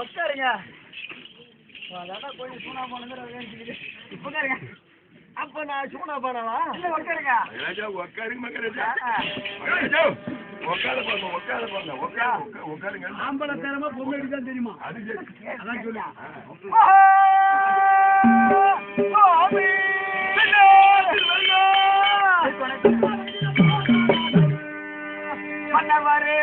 உட்காருங்க. அதான் கொஞ்சம் சூனா போனது உட்காருங்க. அப்ப நான் சூனா போனவா இல்ல உட்காருங்க. ராஜா உட்காருங்க மகராஜா மகராஜா உட்கார பாருங்க உட்கார பாருங்க உட்கார உட்காருங்க. ஆம்பளத்தனமா பொம்மை தான் தெரியுமா? அது சரி. அதான் சொல்லு. பண்ணவாரு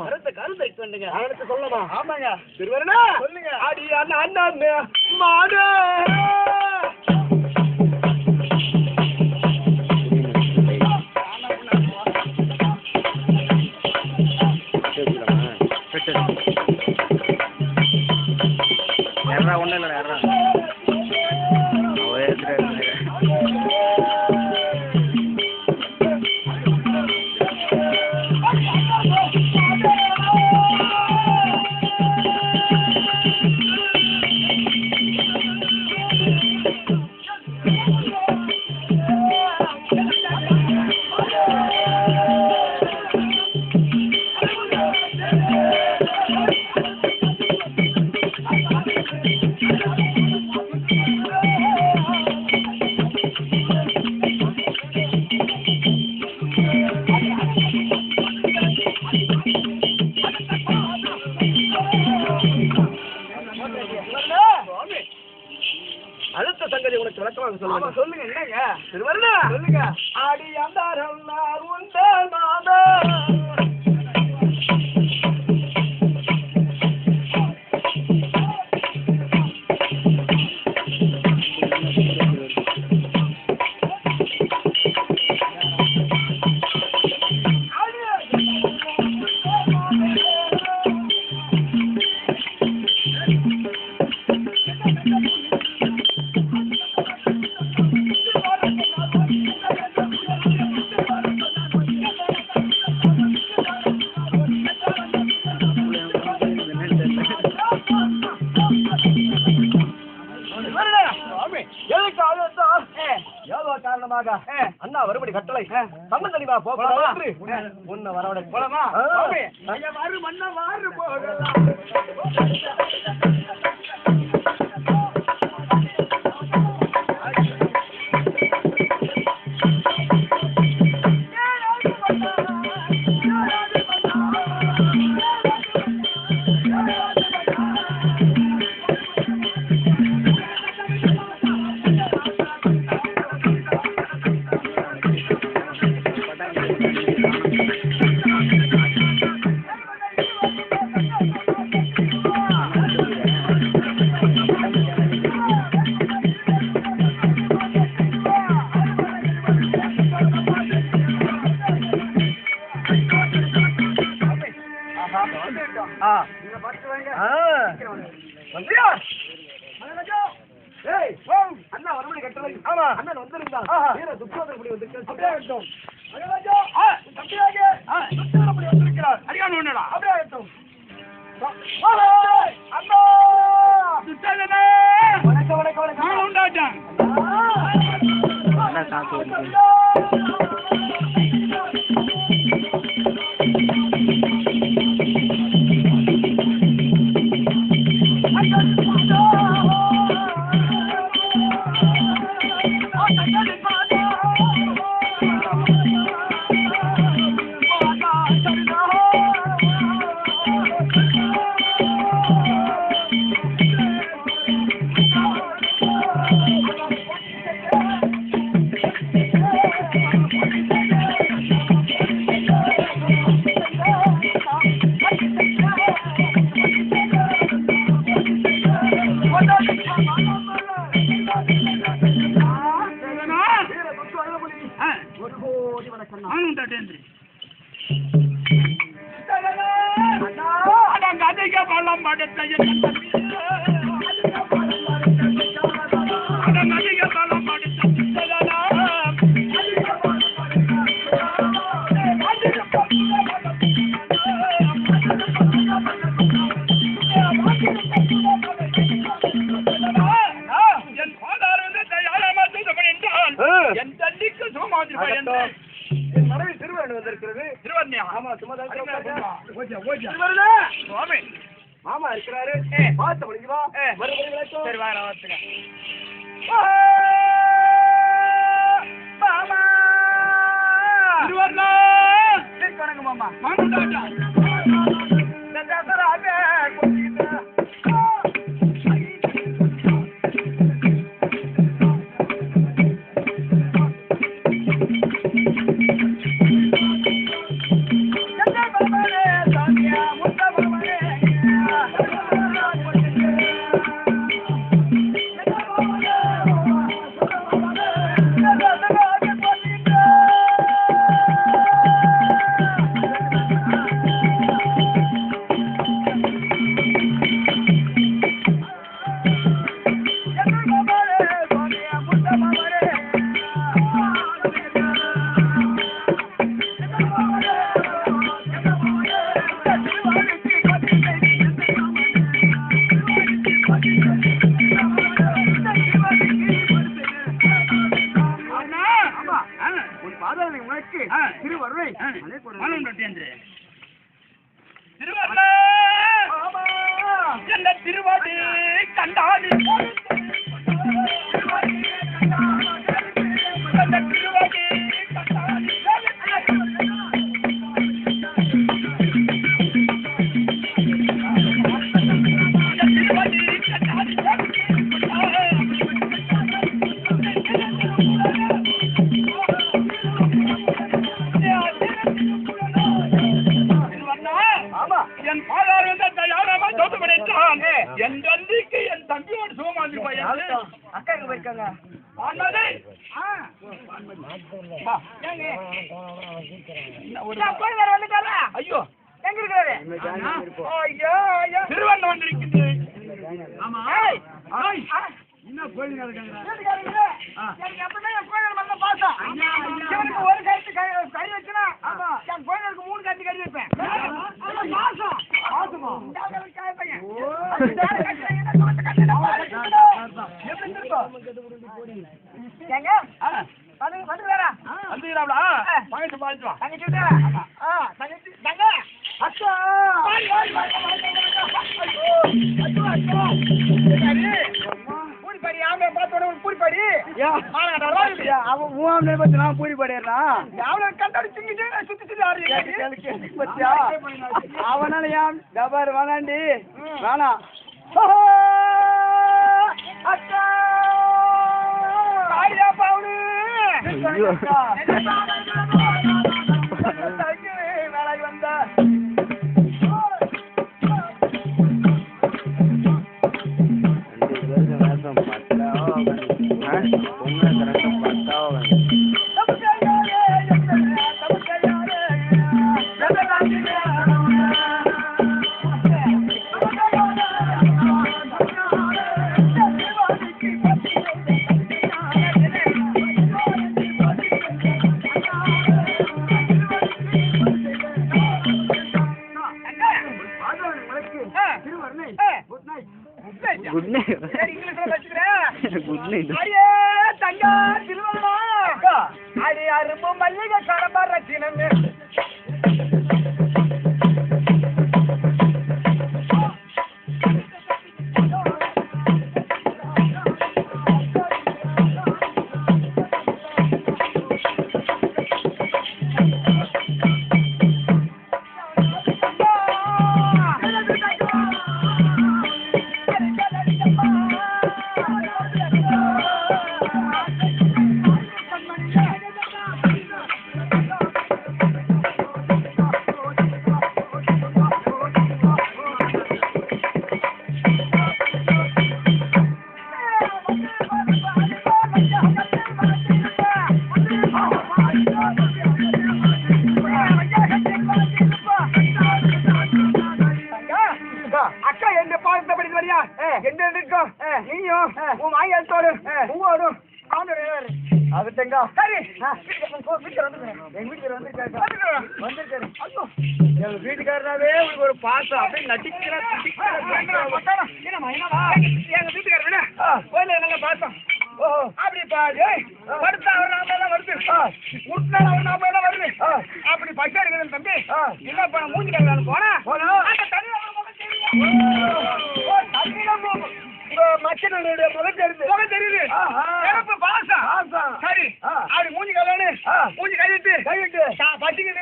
கருத்தை கருத்தை சொன்னீங்க அதற்கு சொல்லமா ஆமாங்க. திருவருணா சொல்லுங்க. அடி அண்ணா அண்ணா மாடு! Siyempre! கட்டளை ஆமா. அண்ணன் வந்திருந்தா. வீர துக்கோதர் இப்படி வந்திருக்கிறார் அப்படியே ஆகட்டும். தம்பியாக துக்கோதர் அப்படி வந்திருக்கிறார். அடியான் ஒண்ணுடா அப்படியே ஆகட்டும். அண்ணா. துக்கோதரே வணக்கம் வணக்கம் வணக்கம். நான் உண்டாட்டேன். என் தள்ளிக்கு சும்மா வந்திருப்பா என் மனைவி திருவண்ணு வந்திருக்கிறது. திருவண்ணையா ஆமா சும்மா திருவண்ணா சுவாமி. மாமா இருக்கிறாரு. பார்த்து முடிஞ்சுவா? மறுபடியும் சரி வாங்க மாமா! திருவண்ணா! வணக்கம் மாமா மாமா. Oh, that அவனாலயாம் டபர் வேணாண்டி வேணா அக்கா பாவனு பாரியா என்ன இருக்கும் நீயும் உன் மாயாத்தோடு உங்களோடும் அதுட்டங்க சரி. எங்க வீட்டுக்காரர் வந்திருக்காரு வந்திருக்காரு எங்க வீட்டுக்காரனாவே உங்களுக்கு ஒரு பாசம். அப்படியே நடிக்கிற எங்க வீட்டுக்காரர் விட கோயில நல்ல பாசம். அப்படி பாரு. வருத்தா ஒரு நாம வருது. உட்நாள் ஒரு நாம வருது. அப்படி பச்சை இருக்கிறேன் தம்பி. என்ன பண்ண மூஞ்சி கல்யாணம் போனா? போனா. அந்த தனியாக மச்சனுடைய முகம் தெரியுது முகம் தெரியுது சிறப்பு பாசா சரி அப்படி மூஞ்சி கல்யாணு மூஞ்சி கழிட்டு கழிட்டு பட்டிக்கு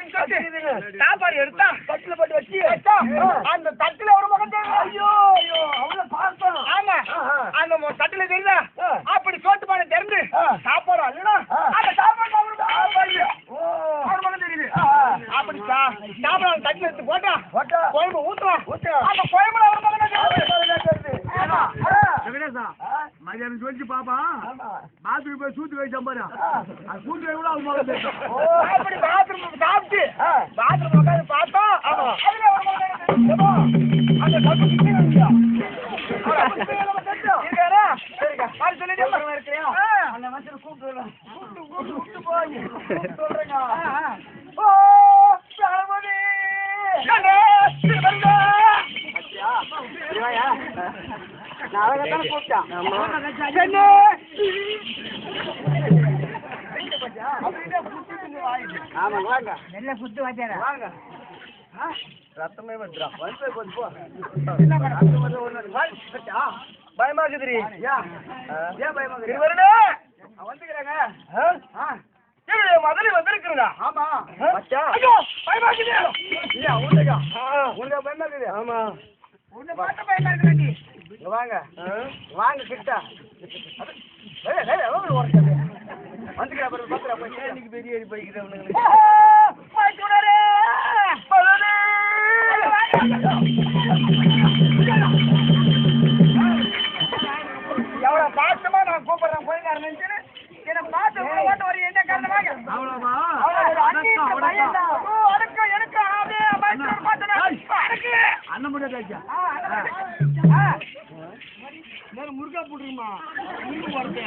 சாப்பாடு எடுத்தா தட்டுல போட்டு வச்சு அந்த தட்டுல ஒரு முகம் jambana. Akuja yule au mara நாளைக்கு கூப்பிட்டான். ஆமா. வாங்க. நெல்ல புத்து வாத்தியாரா? வாங்க. ரத்தமே வந்துடும் வந்து கொஞ்சம் பயமாக்குதுரி ஏன் பயமாக்குது? வருடே வந்துக்கிறாங்க. மதுரை வந்திருக்கிறா ஆமா. பயமாக்குது. இல்லையா உண்டுக்கா உங்களுக்கு பயமாக்குது. ஆமா. உன்னை பார்த்த பயிலா இருக்கிறாங்க வாங்க. வாங்க கிட்டா வந்துக்கிறா பாத்துக்கிறா போய் பெரிய அடி போய்க்கிறவனுங்களுக்கு முருகா போட்டுருமா முருகா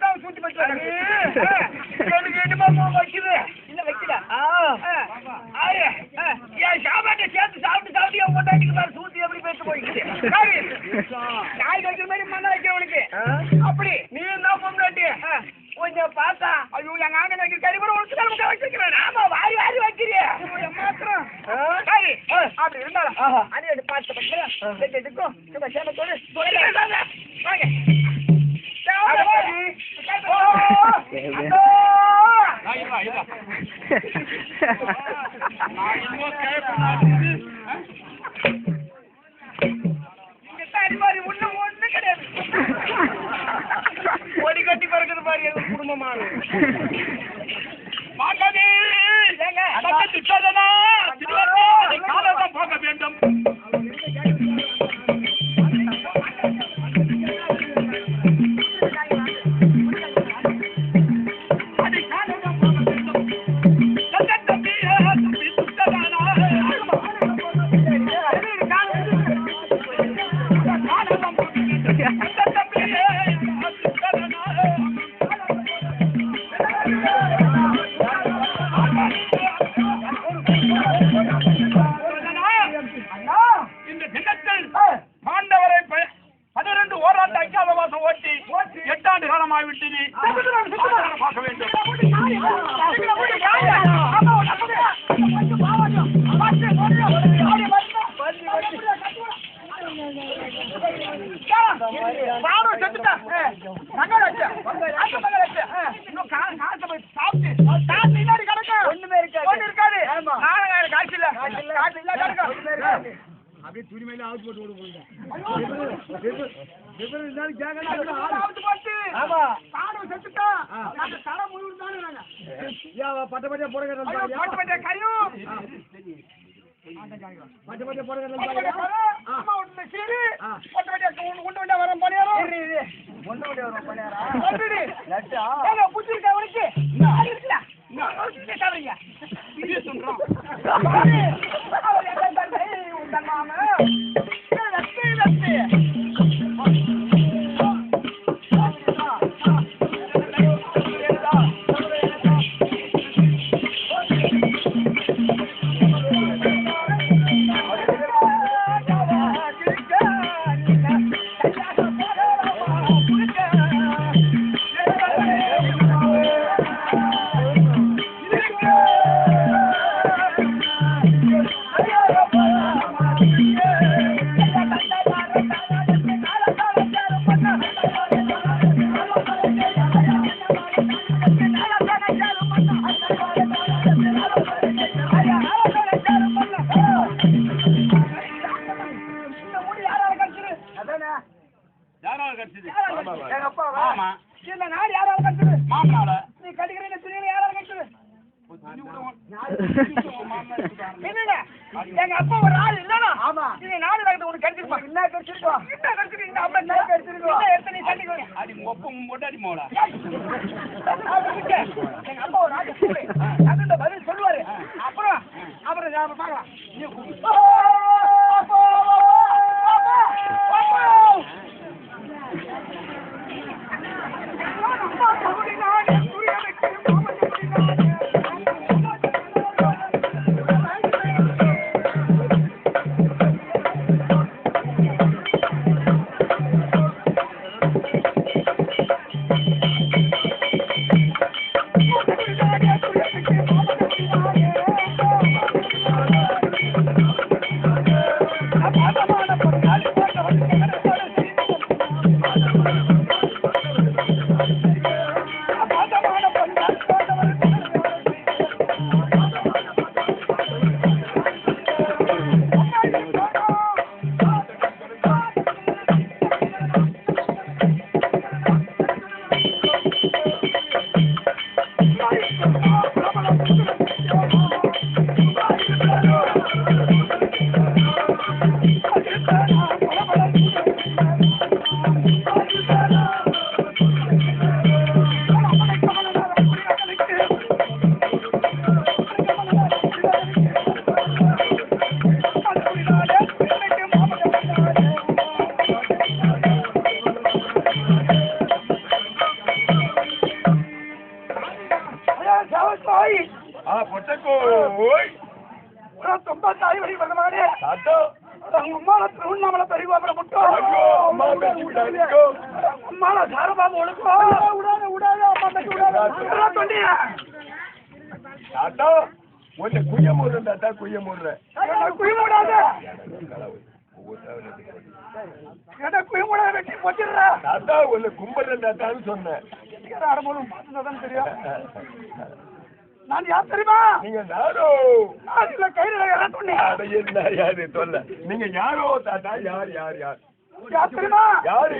தான் சுத்தி வச்சு எனக்கு என்னமா வைக்குது மாறு மாதிரி எங்க குடும்ப மாறு மாட்டாதே பார்க்க வேண்டும். எட்டாண்டு காலம் ஆகிவிட்டது பார்க்க வேண்டும் போடுங்க கரையும்? பட்டு பட்டு போடுங்க வரும் பணியாரம். ஒன்று வண்டி வரும் பணியாரம். புடிச்சிருக்கா அவனுக்கு இருக்குல்ல. சொல்றோம் குய்ய மூடுறேன் தாத்தா குய்ய மூடுறேன் குய் மூடாத குய் மூடாத வெட்டி போச்சிடுறா தாத்தா ஒன்னு கும்பல் தாத்தான்னு சொன்னேன். ஆடும்போது மாத்தினாதான் தெரியும். நான் யார் தெரியுமா? நீங்க யாரோ? நான் இல்ல கையில இறக்குனே அட என்ன யாரு? சொல்ல யாரோ தாத்தா? யார் யார் யார்? யார் தெரியுமா? யாரு?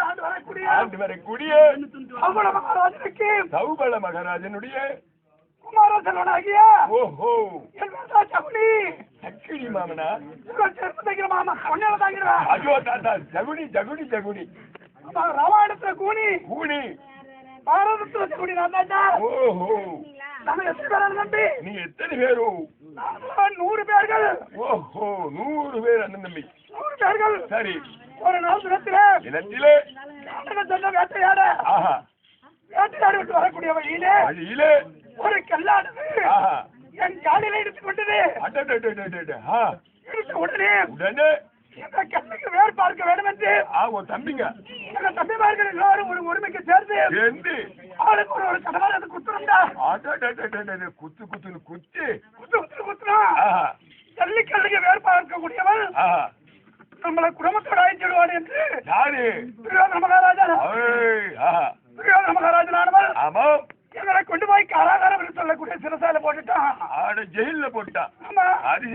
ஆண்டு வரக்கூடிய ஆண்டு வரக்கூடிய சௌபல மகாராஜனுக்கு. சௌபல மகாராஜனுடைய மாதா சகுனி சக்கிரி மாமனா? இவன் செருப்பு தைக்கிற மாமா கொண்டால தாங்கிறா ஐயோ தாத்தா ஜகுனி ஜகுனி ஜகுனி. ராமாயணத்துல கூனி. கூனி. பாரதத்துல சகுனி நான் தாண்டா ஓஹோ. நம்ம எத்தனை பேர் நம்பி நீங்க எத்தனை பேரு? நூறு பேர்கள். ஓஹோ நூறு பேர் அண்ணன் தம்பி. நூறு பேர்கள். சரி. ஒரு நாள் தினத்திலே இனத்திலே காட்டுல சென்ற வேட்டையாட வேட்டையாடி விட்டு வரக்கூடிய வழியிலே வழியிலே? ஒரு கல்லானது. என் காலில எடுத்து கொண்டது. எடுத்த உடனே உடனே? எங்க கண்ணுக்கு வேறு பார்க்க வேண்டும் என்று உன் தம்பிங்க. எங்க தம்பிமார்கள் எல்லாரும் ஒரு ஒருமைக்கு சேர்ந்து சேர்ந்து. ஆளுக்கு ஒரு ஒரு கடவாளத்தை அடடடடடட, குத்து குத்துன்னு குத்து. குத்து குத்து குத்துறா ஆஹா. ஜல்லிக்கல்லுக்கு வேறு பார்க்கக்கூடியவன் நம்மளை குடும்பத்தோட அழைச்சிடுவான் என்று யாரு? துரியோதன மகாராஜா துரியோதன மகாராஜனானவன் ஆமாம். எங்களை கொண்டு போய் காராகாரம் சொல்லக்கூடிய சிறசால போட்டுட்டான். ஆட ஜெயில்ல போட்டா ஆமா. அது